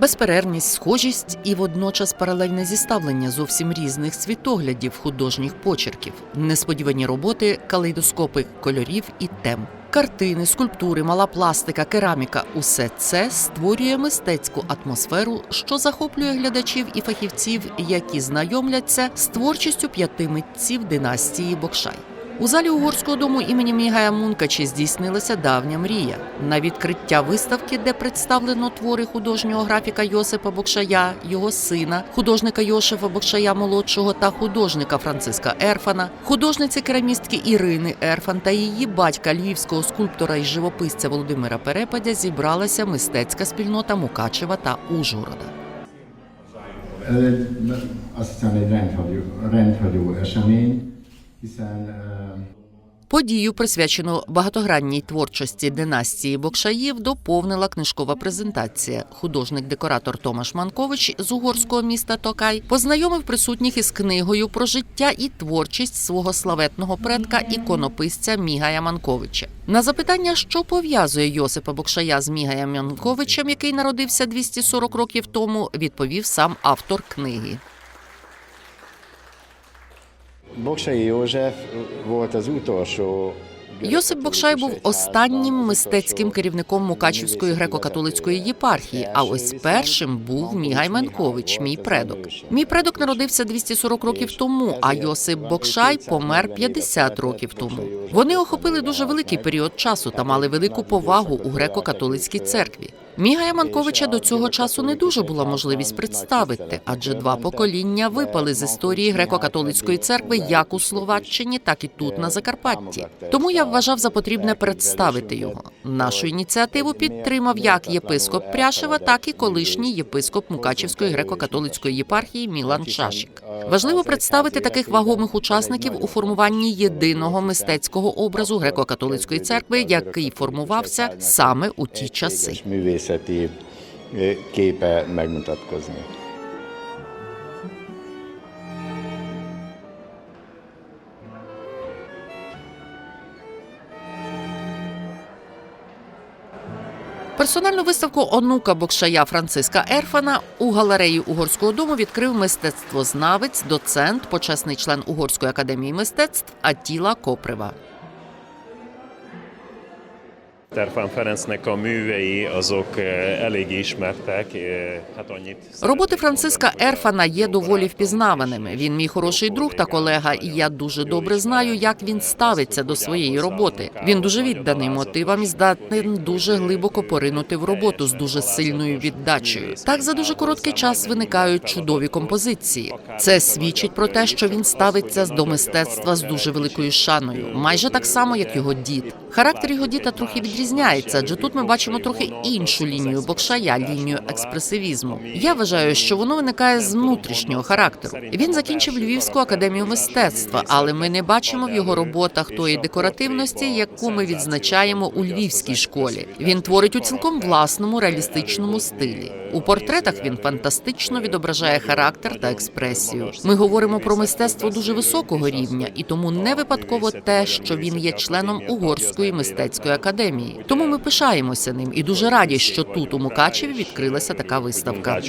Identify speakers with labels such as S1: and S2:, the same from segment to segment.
S1: Безперервність, схожість і водночас паралельне зіставлення зовсім різних світоглядів художніх почерків, несподівані роботи, калейдоскопи кольорів і тем. Картини, скульптури, мала пластика, кераміка усе це створює мистецьку атмосферу, що захоплює глядачів і фахівців, які знайомляться з творчістю п'яти митців династії Бокшай. У залі угорського дому імені Мігая Мункачі здійснилася давня мрія. На відкриття виставки, де представлено твори художнього графіка Йосипа Бокшая, його сина, художника Йошефа Бокшая молодшого та художника Франциска Ерфана, художниці керамістки Ірини Ерфан та її батька львівського скульптора і живописця Володимира Перепадя зібралася мистецька спільнота Мукачева та Ужгорода.
S2: Azt hiszem egy
S1: Подію, присвячену багатогранній творчості династії Бокшаїв, доповнила книжкова презентація. Художник-декоратор Томаш Манкович з угорського міста Токай познайомив присутніх із книгою про життя і творчість свого славетного предка іконописця Мігая Манковича. На запитання, що пов'язує Йосипа Бокшая з Мігаєм Манковичем, який народився 240 років тому, відповів сам автор книги.
S3: Boksai József volt az
S1: Йосип Бокшай був останнім мистецьким керівником Мукачівської греко-католицької єпархії. А ось першим був Мігай Менкович, мій предок. Мій предок народився 240 років тому, а Йосип Бокшай помер 50 років тому. Вони охопили дуже великий період часу та мали велику повагу у греко-католицькій церкві. Мігая Манковича до цього часу не дуже була можливість представити, адже два покоління випали з історії греко-католицької церкви як у Словаччині, так і тут на Закарпатті. Тому я вважав за потрібне представити його. Нашу ініціативу підтримав як єпископ Пряшева, так і колишній єпископ Мукачівської греко-католицької єпархії Мілан Чашик. Важливо представити таких вагомих учасників у формуванні єдиного мистецького образу греко-католицької церкви, який формувався саме у ті часи.
S3: És művészeti eh, képe megmutatkozni.
S1: Персональну виставку онука Бокшая Франциска Ерфана у галереї угорського дому відкрив мистецтвознавець, доцент, почесний член Угорської академії мистецтв Атіла Копрева.
S4: Terfán Ferencnek a művei azok elég ismertek, hát annyit
S1: Роботи Франциска Ерфана є доволі впізнаваними. Він мій хороший друг та колега, і я дуже добре знаю, як він ставиться до своєї роботи. Він дуже відданий мотивам і здатний дуже глибоко поринути в роботу з дуже сильною віддачею. Так за дуже короткий час виникають чудові композиції. Це свідчить про те, що він ставиться до мистецтва з дуже великою шаною, майже так само, як його дід. Характер його діда трохи відрізняється, адже тут ми бачимо трохи іншу лінію бокшая, лінію експресивізму. Я вважаю, що воно виникає з внутрішнього характеру. Він закінчив Львівську академію мистецтва, але ми не бачимо в його роботах тої декоративності, яку ми відзначаємо у львівській школі. Він творить у цілком власному реалістичному стилі. У портретах він фантастично відображає характер та експресію. Ми говоримо про мистецтво дуже високого рівня, і тому не випадково те, що він є членом угорської мистецької академії. Тому ми пишаємося ним і дуже раді, що тут у Мукачеві відкрилася така виставка.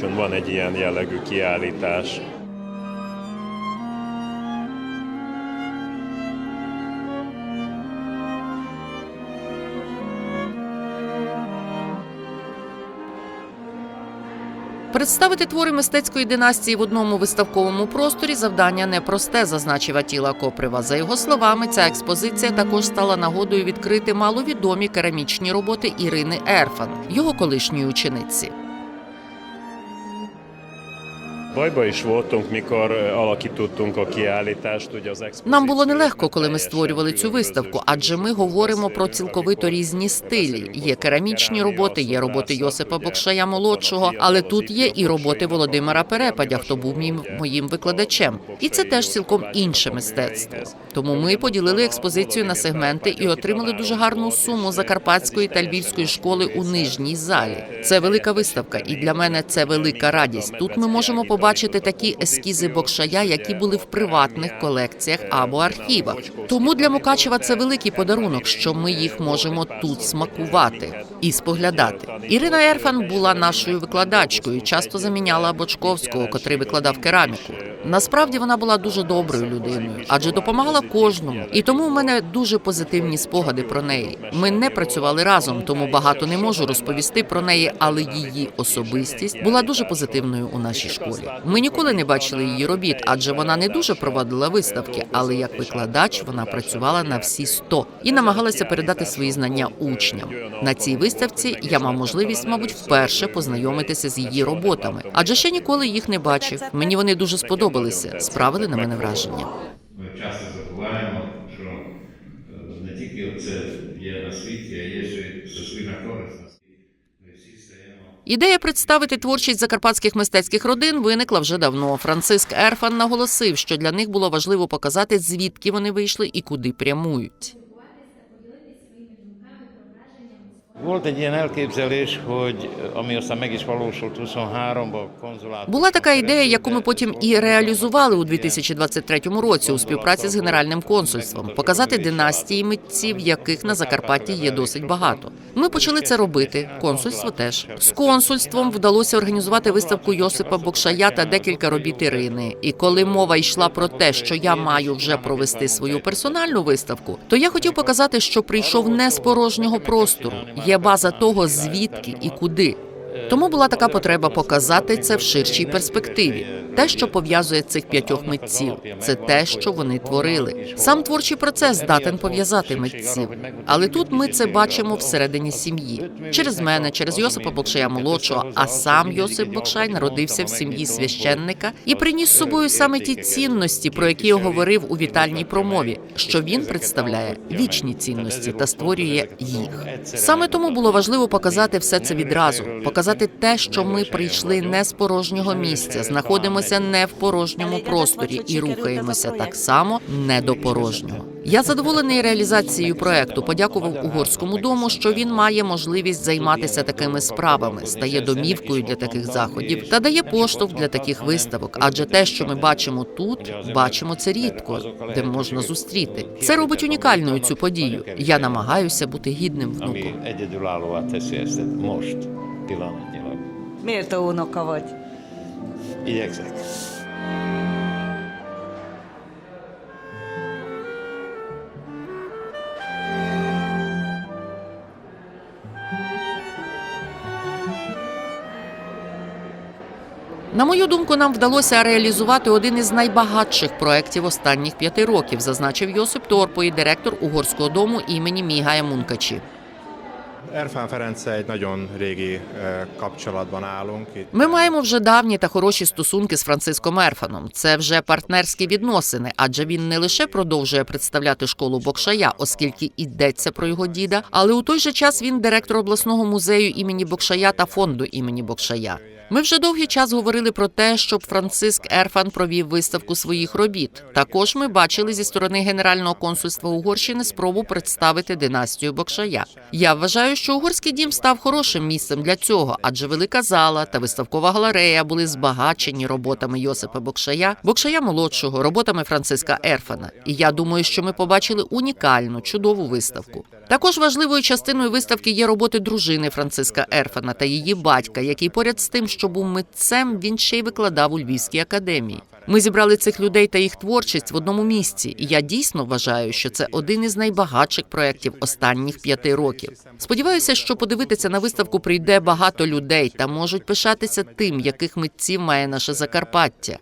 S1: Представити твори мистецької династії в одному виставковому просторі завдання непросте, зазначив Атіла Коприва. За його словами, ця експозиція також стала нагодою відкрити маловідомі керамічні роботи Ірини Ерфан, його колишньої учениці.
S4: Bajba is voltunk, mikor alakítottunk a kiállítást, ugye az expozíció-
S1: Нам було нелегко, коли ми створювали цю виставку, адже ми говоримо про цілковито різні стилі. Є керамічні роботи, є роботи Йосипа Бокшая молодшого, але тут є і роботи Володимира Перепадя, хто був моїм викладачем. І це теж цілком інше мистецтво. Тому ми поділили експозицію на сегменти і отримали дуже гарну суму закарпатської та львівської школи у нижній залі. Це велика виставка, і для мене це велика радість. Тут ми можемо побачити побачити такі ескізи Бокшая, які були в приватних колекціях або архівах. Тому для Мукачева це великий подарунок, що ми їх можемо тут смакувати і споглядати. Ірина Ерфан була нашою викладачкою, часто заміняла Бочковського, котрий викладав кераміку. Насправді вона була дуже доброю людиною, адже допомагала кожному. І тому в мене дуже позитивні спогади про неї. Ми не працювали разом, тому багато не можу розповісти про неї, але її особистість була дуже позитивною у нашій школі. Ми ніколи не бачили її робіт, адже вона не дуже проводила виставки, але як викладач вона працювала на всі 100 і намагалася передати свої знання учням. На цій виставці я мав можливість, мабуть, вперше познайомитися з її роботами, адже ще ніколи їх не бачив. Мені вони дуже сподобалися, справили на мене враження.
S5: Ми часто забуваємо, що е, не тільки це є на світі, а є ще й суспільна користь.
S1: Ідея представити творчість закарпатських мистецьких родин виникла вже давно. Франциск Ерфан наголосив, що для них було важливо показати, звідки вони вийшли і куди прямують.
S5: Volt egy ilyen elképzelés, hogy ami aztán meg is valósult 23-ban konzulátus.
S1: Була така ідея, яку ми потім і реалізували у 2023 році у співпраці з генеральним консульством, показати династії митців, яких на Закарпатті є досить багато. Ми почали це робити. Консульство теж з консульством вдалося організувати виставку Йосипа Бокшая та декілька робіт Ірини. І коли мова йшла про те, що я маю вже провести свою персональну виставку, то я хотів показати, що прийшов не з порожнього простору. Є база того, звідки і куди. Тому була така потреба показати це в ширшій перспективі. Те, що пов'язує цих п'ятьох митців, це те, що вони творили. Сам творчий процес здатен пов'язати митців. Але тут ми це бачимо всередині сім'ї через мене, через Йосипа Бокшая молодшого. А сам Йосип Бокшай народився в сім'ї священника і приніс з собою саме ті цінності, про які я говорив у вітальній промові, що він представляє вічні цінності та створює їх. Саме тому було важливо показати все це відразу, показати те, що ми прийшли не з порожнього місця, знаходимося не в порожньому просторі і рухаємося так само не до порожнього. Я задоволений реалізацією проекту. Подякував угорському дому, що він має можливість займатися такими справами, стає домівкою для таких заходів та дає поштовх для таких виставок. Адже те, що ми бачимо тут, бачимо це рідко, де можна зустріти. Це робить унікальною цю подію. Я намагаюся бути гідним внуком.
S5: Pillanatnyilag.
S6: Méltó unoka vagy.
S5: Igyekszek.
S1: На мою думку, нам вдалося реалізувати один із найбагатших проєктів останніх п'яти років, зазначив Йосип Торпої, директор угорського дому імені Мігая Мункачі.
S7: Erfán Ferenccel egy nagyon régi eh.
S1: Ми маємо вже давні та хороші стосунки з Франциском Ерфаном. Це вже партнерські відносини, адже він не лише продовжує представляти школу Бокшая, оскільки йдеться про його діда, але у той же час він директор обласного музею імені Бокшая та фонду імені Бокшая. Ми вже довгий час говорили про те, щоб Франциск Ерфан провів виставку своїх робіт. Також ми бачили зі сторони Генерального консульства Угорщини спробу представити династію Бокшая. Я вважаю, що угорський дім став хорошим місцем для цього, адже велика зала та виставкова галерея були збагачені роботами Йосипа Бокшая, Бокшая молодшого, роботами Франциска Ерфана. І я думаю, що ми побачили унікальну, чудову виставку. Також важливою частиною виставки є роботи дружини Франциска Ерфана та її батька, який поряд з тим, що був митцем, він ще й викладав у Львівській академії. Ми зібрали цих людей та їх творчість в одному місці, і я дійсно вважаю, що це один із найбагатших проєктів останніх п'яти років. Сподіваюся, що подивитися на виставку прийде багато людей та можуть пишатися тим, яких митців має наше Закарпаття.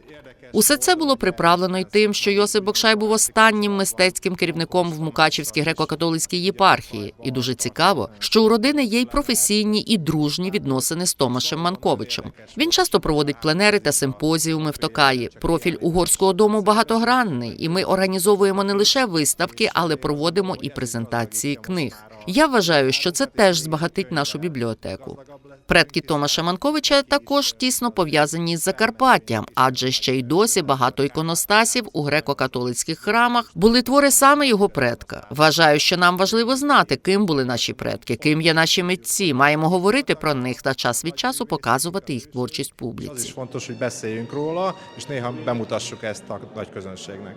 S1: Усе це було приправлено й тим, що Йосип Бокшай був останнім мистецьким керівником в Мукачівській греко-католицькій єпархії. І дуже цікаво, що у родини є й професійні і дружні відносини з Томашем Манковичем. Він часто проводить пленери та симпозіуми в Токаї. Профіль угорського дому багатогранний, і ми організовуємо не лише виставки, але проводимо і презентації книг. Я вважаю, що це теж збагатить нашу бібліотеку. Предки Томаша Манковича також тісно пов'язані з Закарпаттям, адже ще й досі багато іконостасів у греко-католицьких храмах були твори саме його предка. Вважаю, що нам важливо знати, ким були наші предки, ким є наші митці. Маємо говорити про них та час від часу показувати їх
S7: is
S1: публіці.
S7: fontos, hogy beszéljünk róla, és néha bemutassuk ezt a nagy közönségnek.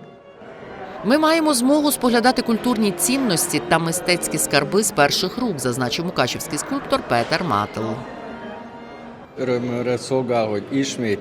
S1: Ми маємо змогу споглядати культурні цінності та мистецькі скарби з перших рук, зазначив мукачівський скульптор Петер Мател.
S8: Örömömre szolgál, hogy ismét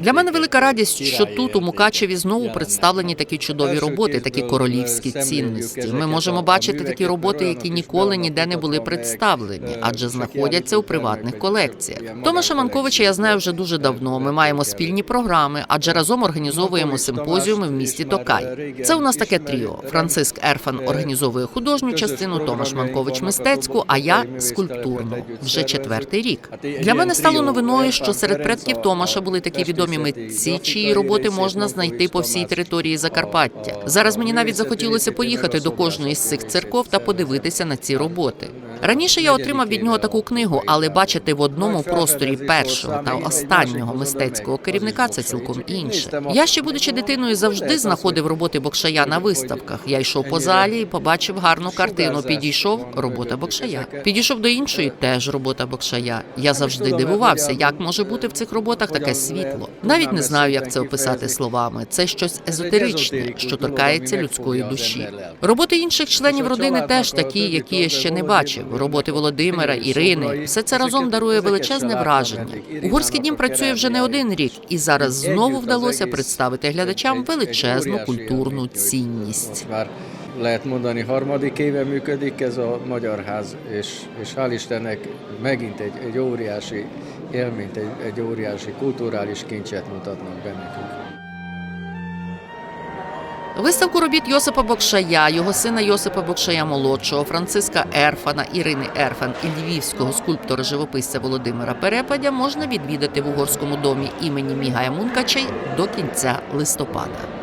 S1: Для мене велика радість, що тут у Мукачеві знову представлені такі чудові роботи, такі королівські цінності. Ми можемо бачити такі роботи, які ніколи ніде не були представлені, адже знаходяться у приватних колекціях. Томаша Манковича я знаю вже дуже давно. Ми маємо спільні програми, адже разом організовуємо симпозіуми в місті Токай. Це у нас таке тріо. Франциск Ерфан організовує художню частину, Томаш Манкович мистецьку, а я скульптурну. Вже четвертий рік. Для мене стало новиною, що серед предків Томаша були такі відомі митці, чиї роботи можна знайти по всій території Закарпаття. Зараз мені навіть захотілося поїхати до кожної з цих церков та подивитися на ці роботи. Раніше я отримав від нього таку книгу, але бачити в одному просторі першого та останнього мистецького керівника це цілком інше. Я ще будучи дитиною завжди знаходив роботи Бокшая на виставках. Я йшов по залі і побачив гарну картину. Підійшов робота Бокшая. Підійшов до іншої теж робота Бокшая. Я завжди дивувався, як може бути в цих роботах таке світло. Навіть не знаю, як це описати словами. Це щось езотеричне, що торкається людської душі. Роботи інших членів родини теж такі, які я ще не бачив. Роботи Володимира, Ірини. Все це разом дарує величезне враження. Угорський дім працює вже не один рік, і зараз знову вдалося представити глядачам величезну культурну цінність.
S8: Lehet mondani, harmadik éve működik ez a Magyar Ház, és, és hál' Istennek megint egy, egy óriási élményt, egy, egy óriási kulturális kincset mutatnak be nekünk.
S1: Виставку робіт Йосипа Бокшая, його сина Йосипа Бокшая молодшого, Франциска Ерфана, Ірини Ерфан і львівського скульптора живописця Володимира Перепадя можна відвідати в угорському домі імені Мігая Мункачей до кінця листопада.